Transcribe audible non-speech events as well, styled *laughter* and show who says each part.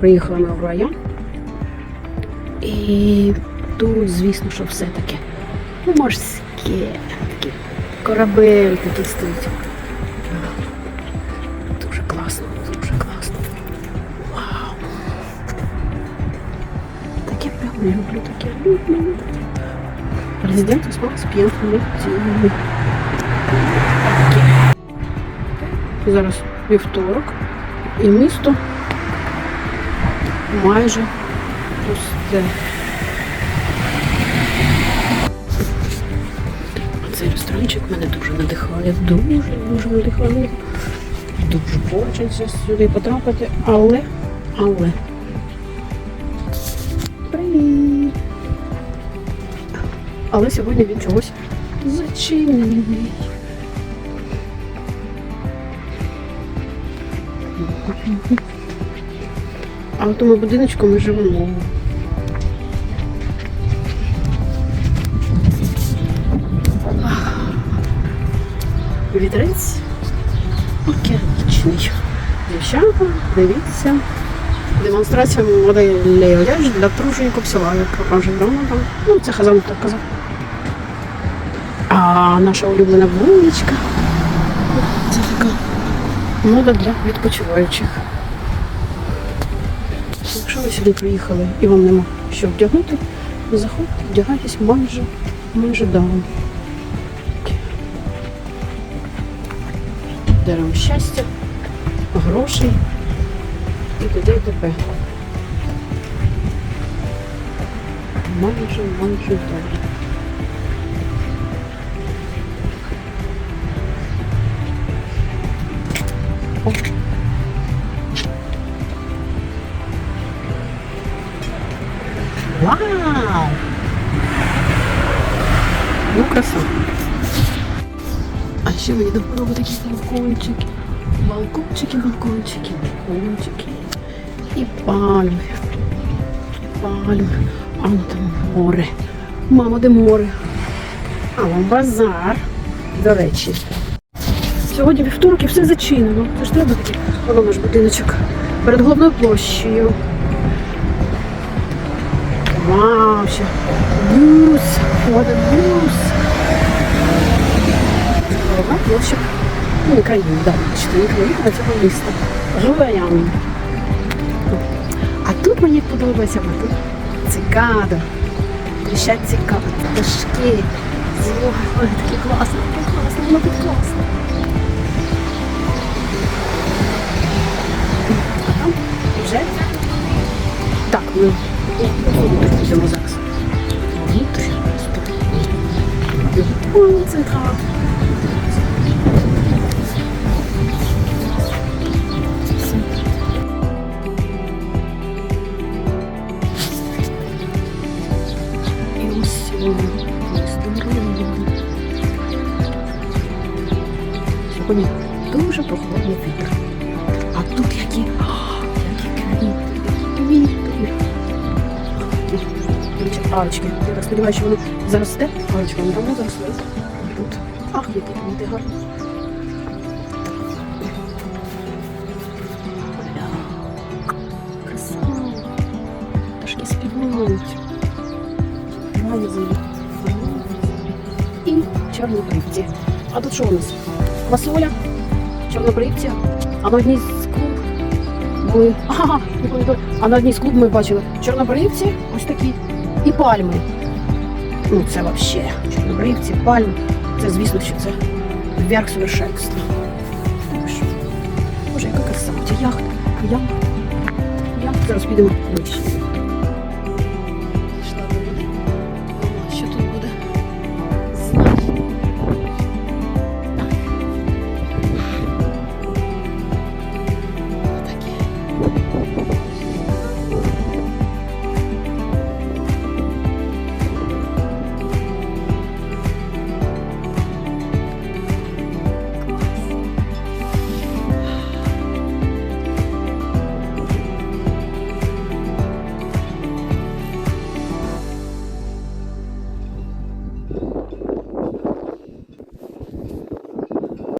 Speaker 1: Приїхали ми в район. І тут, звісно, що все таке морське, такі корабель такий стоїть. Дуже класно, дуже класно. Вау! Таке прям люблю, таке люблю. Президент успел спів летіли. Зараз вівторок і місто майже пусте. Цей ресторанчик мене дуже надихає, дуже дуже надихає. Дуже хочеться сюди потрапити, але, але. Привіт! Але сьогодні він чогось зачинений. А в тому будиночку ми живемо. Вітрець океанічний. Дівчата, дивіться. Демонстрація моделей одежі для тружеників села, як покаже там. Ну, це Хазан так казав. А наша улюблена вуличка. Це така мода для відпочиваючих. Якщо ви сюди приїхали і вам нема що вдягнути, заходьте, вдягайтесь майже, майже даром. Дерево щастя, грошей і туди і. Майже, майже даром. Вау! Ну, краса. А ще мені до вподоби такі балкончики. Балкончики, балкончики, балкончики. І пальми. Пальми. А ну там море. Мамо, де море? А вам базар. До речі. Сьогодні вівторок і все зачинено. Це ж треба таке. Воно наш будиночок. Перед головною площею. Вау, ще бус, ходить бус. Головна площа. Ну, не країни, да, не країна, а цього міста. Гуляємо. А тут мені подобається, тут цикада. Кричать цикади, пташки. Ой, такі класно, такі класно, воно тут класно. Ой, це так. І ось здорово. Сьогодні дуже прохолодний вітер. А тут які, які квіти. Арочки. Я так сподіваюся, що вони заросте. Вони давно заросли. Тут. Ах, які квіти гарні. Краса. Пташки співають. Валізі. І чорнобривці. А тут що у нас? Квасоля, чорнобривці. А на одній з клуб були. *laughs* Ага, не помідор. А на одній з клуб ми бачили чорнобривці, ось такі, і пальми. Ну, це взагалі чорнобривці, пальми. Це, звісно, що це верх совершенства. Боже, яка красота. Яхта. Яхта. Яхта. Зараз підемо ближче.